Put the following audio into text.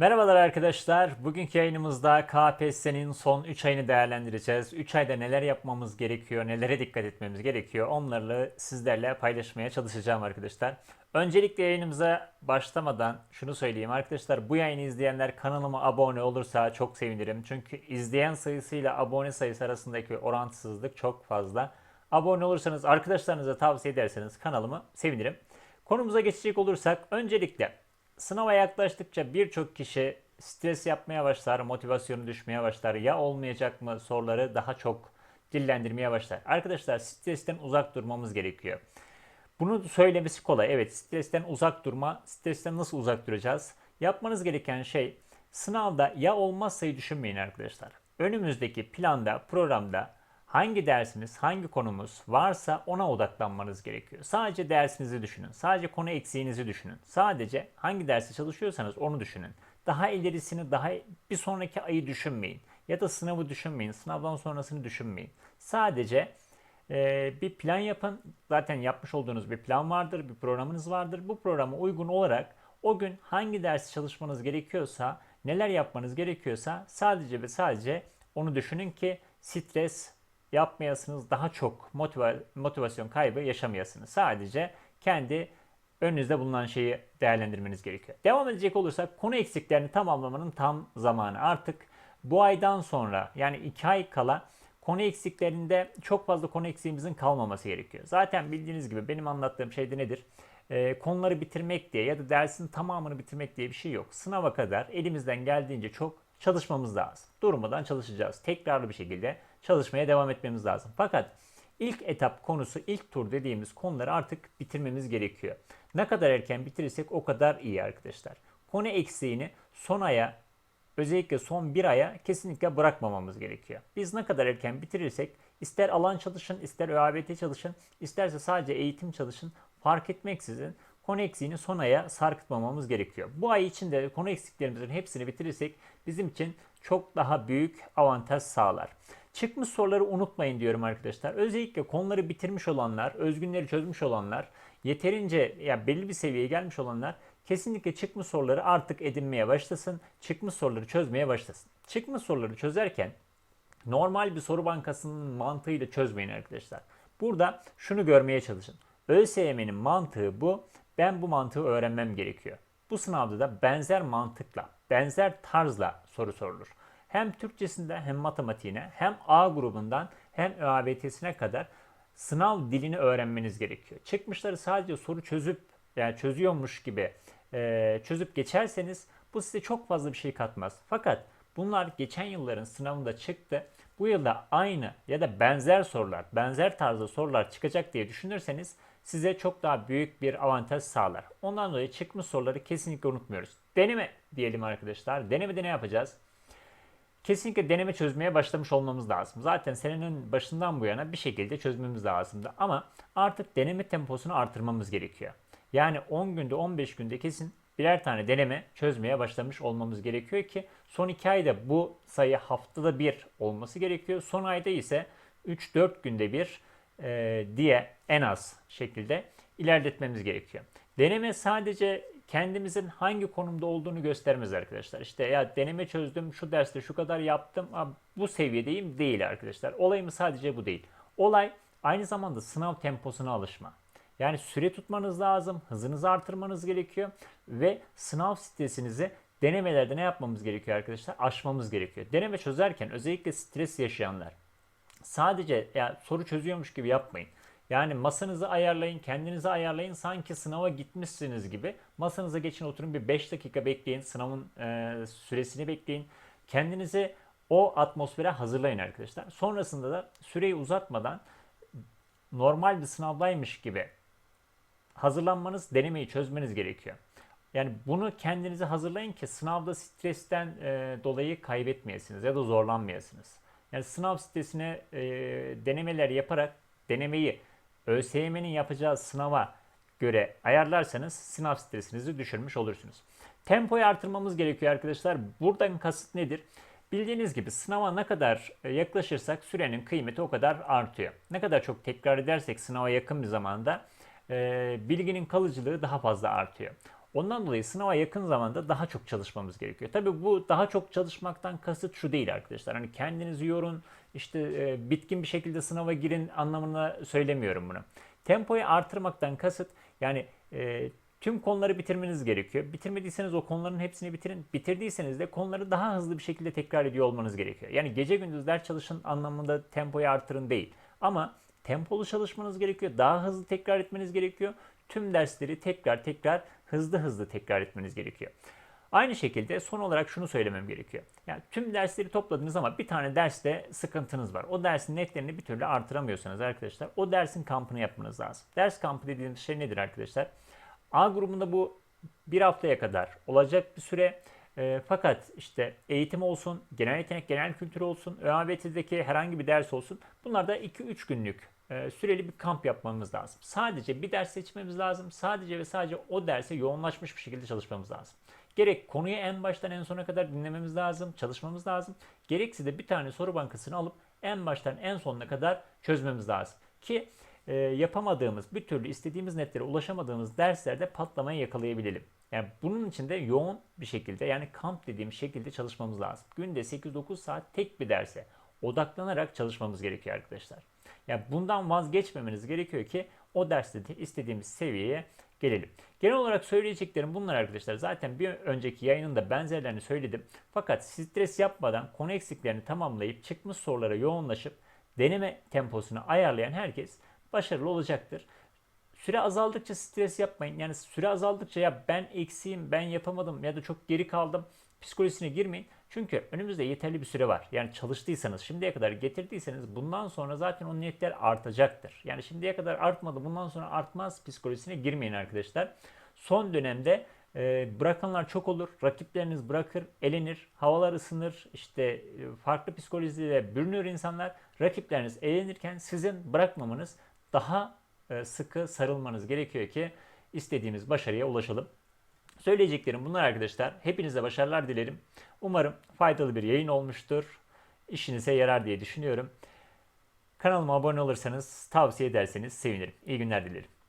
Merhabalar arkadaşlar. Bugünkü yayınımızda KPSS'nin son 3 ayını değerlendireceğiz. 3 ayda neler yapmamız gerekiyor, nelere dikkat etmemiz gerekiyor onları sizlerle paylaşmaya çalışacağım arkadaşlar. Öncelikle yayınımıza başlamadan şunu söyleyeyim arkadaşlar. Bu yayını izleyenler kanalıma abone olursa çok sevinirim. Çünkü izleyen sayısıyla abone sayısı arasındaki orantısızlık çok fazla. Abone olursanız arkadaşlarınıza tavsiye ederseniz kanalımı sevinirim. Konumuza geçecek olursak öncelikle Sınava yaklaştıkça birçok kişi stres yapmaya başlar, motivasyonu düşmeye başlar. Ya olmayacak mı soruları daha çok dillendirmeye başlar. Arkadaşlar stresten uzak durmamız gerekiyor. Bunu söylemesi kolay. Evet stresten uzak durma. Stresten nasıl uzak duracağız? Yapmanız gereken şey sınavda ya olmazsayı düşünmeyin arkadaşlar. Önümüzdeki planda, programda hangi dersiniz, hangi konumuz varsa ona odaklanmanız gerekiyor. Sadece dersinizi düşünün. Sadece konu eksiğinizi düşünün. Sadece hangi dersi çalışıyorsanız onu düşünün. Daha ilerisini, daha bir sonraki ayı düşünmeyin. Ya da sınavı düşünmeyin. Sınavdan sonrasını düşünmeyin. Sadece e, bir plan yapın. Zaten yapmış olduğunuz bir plan vardır, bir programınız vardır. Bu programa uygun olarak o gün hangi dersi çalışmanız gerekiyorsa, neler yapmanız gerekiyorsa sadece ve sadece onu düşünün ki stres yapmayasınız, daha çok motiva- motivasyon kaybı yaşamayasınız. Sadece kendi önünüzde bulunan şeyi değerlendirmeniz gerekiyor. Devam edecek olursak konu eksiklerini tamamlamanın tam zamanı. Artık bu aydan sonra yani 2 ay kala konu eksiklerinde çok fazla konu eksiğimizin kalmaması gerekiyor. Zaten bildiğiniz gibi benim anlattığım şey de nedir? Ee, konuları bitirmek diye ya da dersin tamamını bitirmek diye bir şey yok. Sınava kadar elimizden geldiğince çok çalışmamız lazım. Durmadan çalışacağız. Tekrarlı bir şekilde çalışmaya devam etmemiz lazım. Fakat ilk etap konusu, ilk tur dediğimiz konuları artık bitirmemiz gerekiyor. Ne kadar erken bitirirsek o kadar iyi arkadaşlar. Konu eksiğini son aya, özellikle son bir aya kesinlikle bırakmamamız gerekiyor. Biz ne kadar erken bitirirsek ister alan çalışın, ister ÖABT çalışın, isterse sadece eğitim çalışın fark etmeksizin konu eksiğini son aya sarkıtmamamız gerekiyor. Bu ay içinde konu eksiklerimizin hepsini bitirirsek bizim için çok daha büyük avantaj sağlar. Çıkmış soruları unutmayın diyorum arkadaşlar. Özellikle konuları bitirmiş olanlar, özgünleri çözmüş olanlar, yeterince ya belli bir seviyeye gelmiş olanlar kesinlikle çıkmış soruları artık edinmeye başlasın. Çıkmış soruları çözmeye başlasın. Çıkmış soruları çözerken normal bir soru bankasının mantığıyla çözmeyin arkadaşlar. Burada şunu görmeye çalışın. ÖSYM'nin mantığı bu. Ben bu mantığı öğrenmem gerekiyor. Bu sınavda da benzer mantıkla, benzer tarzla soru sorulur. Hem Türkçesinde hem matematiğine hem A grubundan hem ÖABT'sine kadar sınav dilini öğrenmeniz gerekiyor. Çıkmışları sadece soru çözüp yani çözüyormuş gibi e, çözüp geçerseniz bu size çok fazla bir şey katmaz. Fakat bunlar geçen yılların sınavında çıktı. Bu yılda aynı ya da benzer sorular, benzer tarzda sorular çıkacak diye düşünürseniz size çok daha büyük bir avantaj sağlar. Ondan dolayı çıkmış soruları kesinlikle unutmuyoruz. Deneme diyelim arkadaşlar. Denemede ne yapacağız? Kesinlikle deneme çözmeye başlamış olmamız lazım. Zaten senenin başından bu yana bir şekilde çözmemiz lazımdı. Ama artık deneme temposunu artırmamız gerekiyor. Yani 10 günde 15 günde kesin birer tane deneme çözmeye başlamış olmamız gerekiyor ki son 2 ayda bu sayı haftada bir olması gerekiyor. Son ayda ise 3-4 günde bir e, diye en az şekilde ilerletmemiz gerekiyor. Deneme sadece kendimizin hangi konumda olduğunu göstermez arkadaşlar. İşte ya deneme çözdüm, şu derste şu kadar yaptım, bu seviyedeyim değil arkadaşlar. Olayımız sadece bu değil. Olay aynı zamanda sınav temposuna alışma. Yani süre tutmanız lazım, hızınızı artırmanız gerekiyor ve sınav stresinizi denemelerde ne yapmamız gerekiyor arkadaşlar? Aşmamız gerekiyor. Deneme çözerken özellikle stres yaşayanlar sadece ya soru çözüyormuş gibi yapmayın. Yani masanızı ayarlayın, kendinizi ayarlayın. Sanki sınava gitmişsiniz gibi. Masanıza geçin oturun bir 5 dakika bekleyin. Sınavın e, süresini bekleyin. Kendinizi o atmosfere hazırlayın arkadaşlar. Sonrasında da süreyi uzatmadan normal bir sınavdaymış gibi hazırlanmanız, denemeyi çözmeniz gerekiyor. Yani bunu kendinize hazırlayın ki sınavda stresten e, dolayı kaybetmeyesiniz ya da zorlanmayasınız. Yani sınav stresine e, denemeler yaparak denemeyi ÖSYM'nin yapacağı sınava göre ayarlarsanız sınav stresinizi düşürmüş olursunuz. Tempoyu artırmamız gerekiyor arkadaşlar. Buradan kasıt nedir? Bildiğiniz gibi sınava ne kadar yaklaşırsak sürenin kıymeti o kadar artıyor. Ne kadar çok tekrar edersek sınava yakın bir zamanda e, bilginin kalıcılığı daha fazla artıyor. Ondan dolayı sınava yakın zamanda daha çok çalışmamız gerekiyor. Tabii bu daha çok çalışmaktan kasıt şu değil arkadaşlar. Hani kendinizi yorun, işte e, bitkin bir şekilde sınava girin anlamına söylemiyorum bunu. Tempoyu artırmaktan kasıt yani e, tüm konuları bitirmeniz gerekiyor. Bitirmediyseniz o konuların hepsini bitirin. Bitirdiyseniz de konuları daha hızlı bir şekilde tekrar ediyor olmanız gerekiyor. Yani gece gündüz ders çalışın anlamında tempoyu artırın değil. Ama tempolu çalışmanız gerekiyor. Daha hızlı tekrar etmeniz gerekiyor. Tüm dersleri tekrar tekrar hızlı hızlı tekrar etmeniz gerekiyor. Aynı şekilde son olarak şunu söylemem gerekiyor. Yani tüm dersleri topladınız ama bir tane derste sıkıntınız var. O dersin netlerini bir türlü artıramıyorsanız arkadaşlar o dersin kampını yapmanız lazım. Ders kampı dediğimiz şey nedir arkadaşlar? A grubunda bu bir haftaya kadar olacak bir süre. E, fakat işte eğitim olsun, genel yetenek, genel kültür olsun, ÖABT'deki herhangi bir ders olsun. Bunlar da 2-3 günlük e, süreli bir kamp yapmamız lazım. Sadece bir ders seçmemiz lazım. Sadece ve sadece o derse yoğunlaşmış bir şekilde çalışmamız lazım. Gerek konuyu en baştan en sona kadar dinlememiz lazım, çalışmamız lazım. Gerekse de bir tane soru bankasını alıp en baştan en sonuna kadar çözmemiz lazım. Ki e, yapamadığımız, bir türlü istediğimiz netlere ulaşamadığımız derslerde patlamayı yakalayabilelim. Yani bunun için de yoğun bir şekilde yani kamp dediğim şekilde çalışmamız lazım. Günde 8-9 saat tek bir derse odaklanarak çalışmamız gerekiyor arkadaşlar. Yani bundan vazgeçmemeniz gerekiyor ki o derste de istediğimiz seviyeye gelelim. Genel olarak söyleyeceklerim bunlar arkadaşlar. Zaten bir önceki yayınında benzerlerini söyledim. Fakat stres yapmadan konu eksiklerini tamamlayıp çıkmış sorulara yoğunlaşıp deneme temposunu ayarlayan herkes başarılı olacaktır. Süre azaldıkça stres yapmayın. Yani süre azaldıkça ya ben eksiğim, ben yapamadım ya da çok geri kaldım psikolojisine girmeyin. Çünkü önümüzde yeterli bir süre var. Yani çalıştıysanız, şimdiye kadar getirdiyseniz bundan sonra zaten o niyetler artacaktır. Yani şimdiye kadar artmadı, bundan sonra artmaz psikolojisine girmeyin arkadaşlar. Son dönemde e, bırakanlar çok olur. Rakipleriniz bırakır, elenir, havalar ısınır, işte e, farklı psikolojiyle bürünür insanlar. Rakipleriniz elenirken sizin bırakmamanız daha sıkı sarılmanız gerekiyor ki istediğimiz başarıya ulaşalım. Söyleyeceklerim bunlar arkadaşlar. Hepinize başarılar dilerim. Umarım faydalı bir yayın olmuştur. İşinize yarar diye düşünüyorum. Kanalıma abone olursanız, tavsiye ederseniz sevinirim. İyi günler dilerim.